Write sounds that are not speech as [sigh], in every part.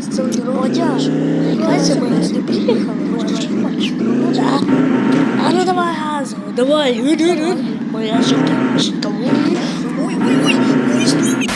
виходить, це не Водяж. Катя, ми не приїхали, може, ще хочеш? Ну, да. А ну давай газу, давай. Моя жовта шутка. Ой, ой, ой, ой,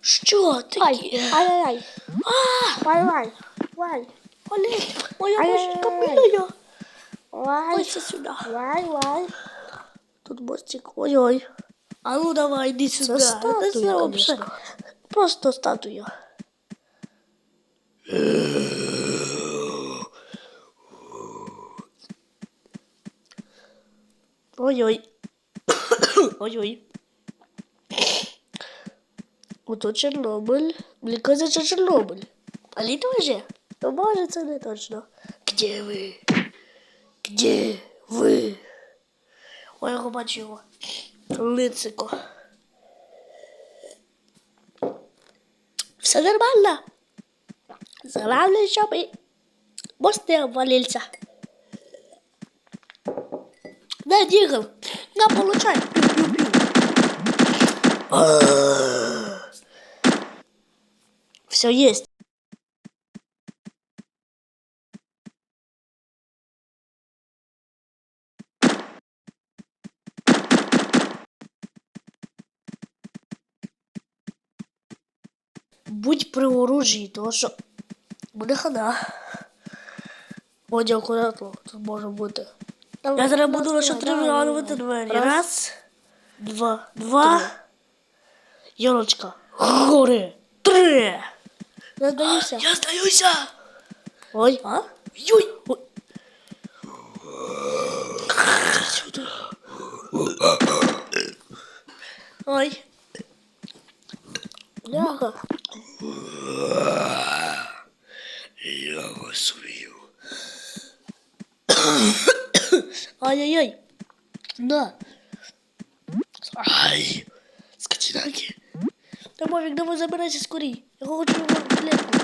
Що таке? Ай-ай-ай. А, Вай, вай. Вай. Олесь, моя машинка милая. Вай. Ось сюди. Вай, вай. Тут мостик. Ой-ой. А ну давай, іди сюди. Це статуя, Це вообще конечно. Просто статуя. Ой-ой. [coughs] Ой-ой. Ото Чорнобиль. Мені кажеться Чорнобиль. А літо вже? Ну, може, це не точно. Где ви? Где ви? Ой, я бачу його. Лицико. Все нормально. Главное, чтобы мост не обвалился. На, Дигл, на, получай. Все есть. Будь при оружии, тому що буде хана. Бодя акуратно, тут може бути. Я зараз буду лише тримувати двері. Раз, два, два. Йолочка. Гори. Три. Я здаюся. Я здаюся. Ой. А? Юй. Ой. Сюди. Ой. Ляга. Я вас убью. Ай-яй-яй. На. Ай. Скотинаки. Та давай забирайся скорій. Я хочу його в клетку.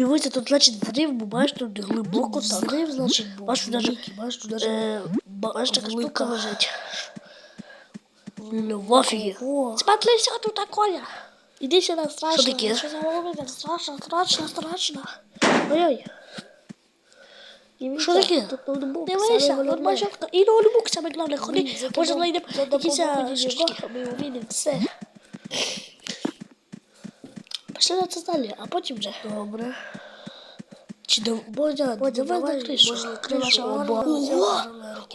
Дивися, тут, значить, зрив, бо бачиш, тут глибоко так. Зрив, значить, був. Бачиш, тут даже, бачиш, тут даже е, бачиш, така штука лежить. Ну, в офігі. Смотри, що тут таке. Іди сюди, страшно. Що таке? Що за голови? Страшно, страшно, страшно. Ой-ой. Що таке? Дивися, тут головне. І ноутбук саме головне. Ходи, може знайдемо якісь штучки. Ми увидимо все. Пішли на це далі, а потім вже. Добре. Чи до Бодя, давай давай, на кришу. може, на Кришу, Ого!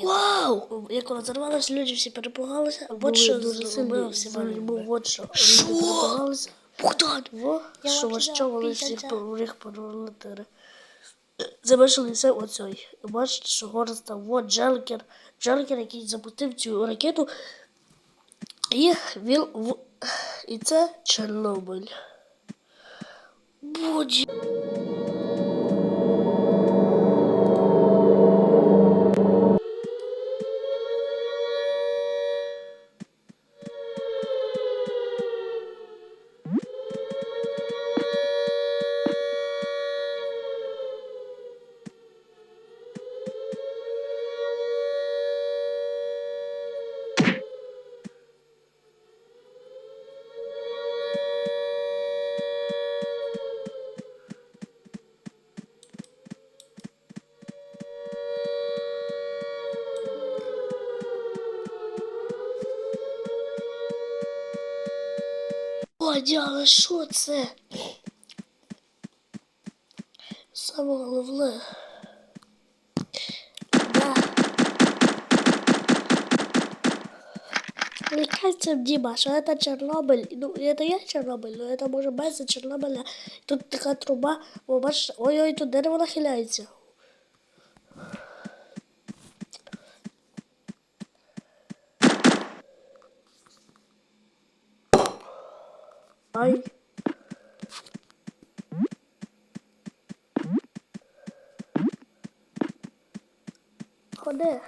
Вау! Як вона зарвалася, люди всі перепугалися. От що зробив всі Був от що. Що? Богдан! Во, що вас вони всі після по них поролетери. Завершилися оцей. Бачите, що город став. От Джелкер. Джелкер, який запустив цю ракету. І він в... І це Чорнобиль. bude. Бодя, але що це? Саме головне. Да. Мне кажется, Дима, что это Чернобыль. Ну, это я Чернобыль, но это може без Чорнобиля. Тут така труба, о, бачите, ой-ой, тут дерево нахиляється. Ай. Ходи.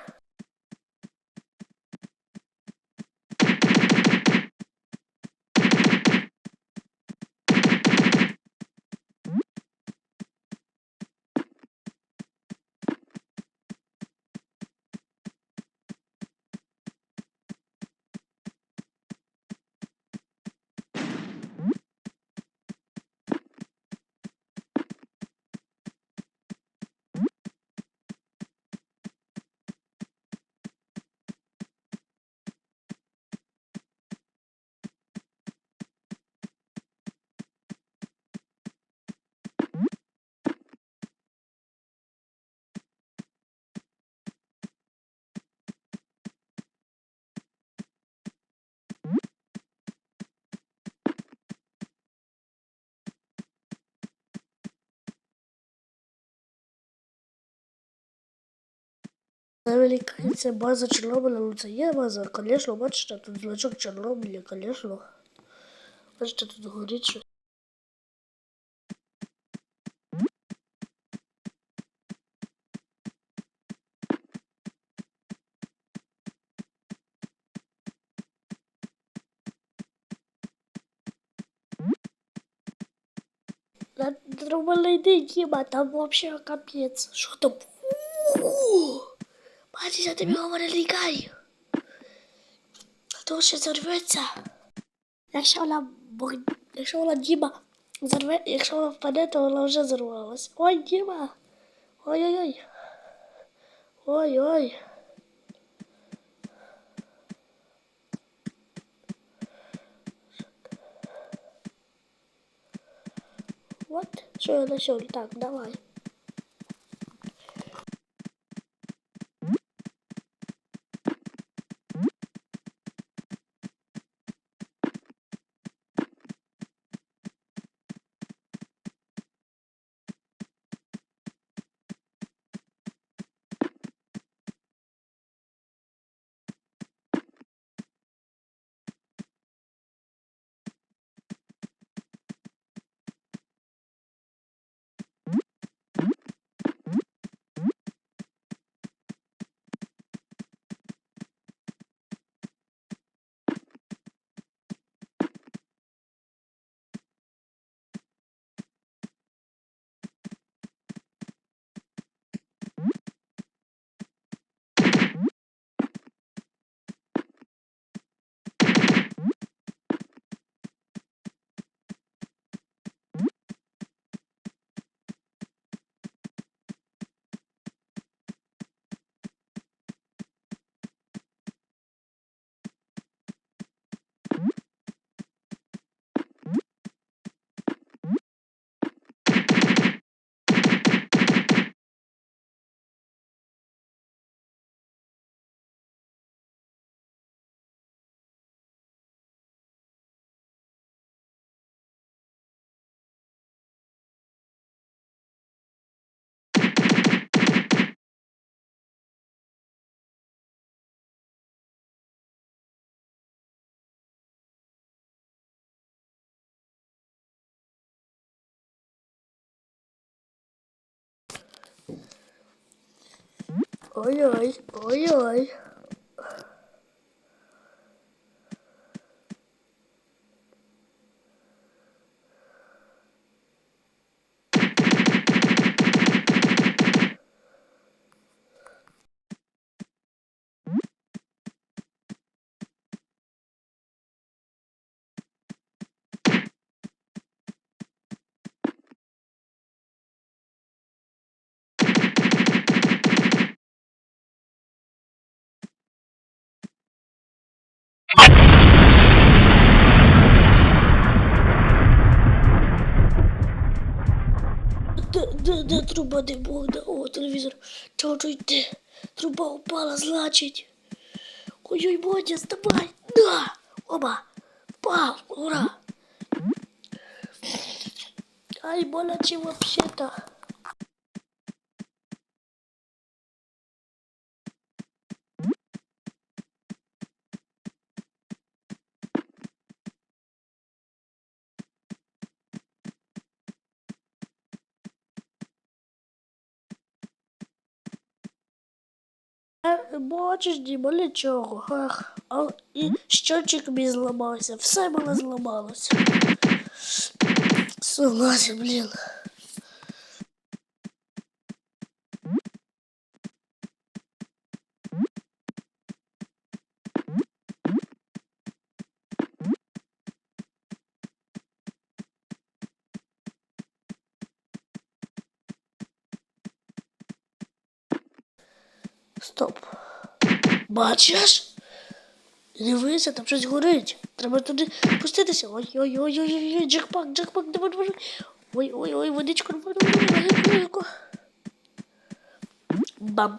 Це база Чорнобиля, ну це є база, звісно, бачите, тут значок Чорнобиля, звісно. Бачите, тут горить щось. Нормально йди, Діма, там вообще капець. Що там? Бачиш, я тобі говорю, лікай. То ще зарветься. Якщо вона, якщо вона Діма зарве, якщо вона впаде, то вона вже зарвалась. Ой, Діма! Ой-ой-ой. Ой-ой. Вот, що я нашел. Так, давай. Ой-ой, ой-ой. Де труба, де Богда? О, телевізор. Чого йти? Труба упала, значить. Ой-ой, Бодя, вставай. Да! Оба! Впав! Ура! Ай, боляче вообще-то. Бачиш, Діма, нічого. Ах, а і щочик мій зламався, все мене зламалося. Согласен, блін. Стоп. Бачиш? Дивися, там щось горить. Треба туди пуститися. Ой-ой-ой-ой-ой, джекпак, джекпак, давай, давай. Ой-ой-ой, водичку, давай, давай, давай. Бам.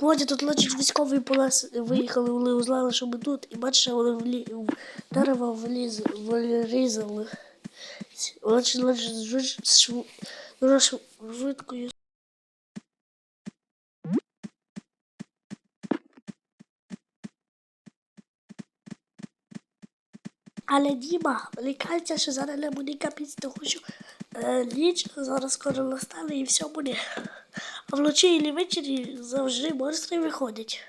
Потім тут лечить військовий полез виїхали, вони узнали, що ми тут, і бачиш, вони в, лі... дерево вліз... врізали. Лечить, лечить, швид- шв- дуже шв- швидкою. Але Діма, мені що зараз не буде капець, тому що е, ніч зараз скоро настане і все буде. Вночі і ввечері завжди монстри виходять.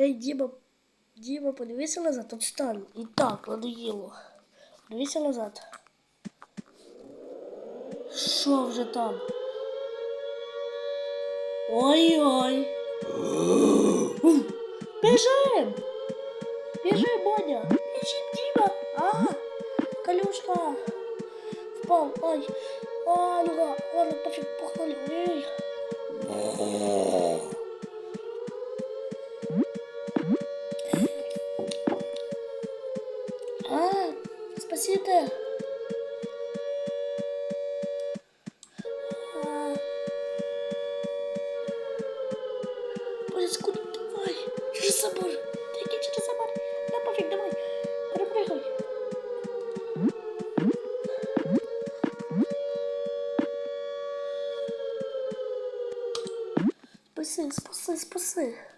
Ей, Діма, Діма, подивися назад, тут стань. І так, надоїло. Подивися назад. Що вже там? Ой-ой. Біжим! Біжим, Боня! Біжим, Діма! А, Калюшка! Впав, ай! А, нога! Ладно, пофіг, похвали. Ой. nasıl?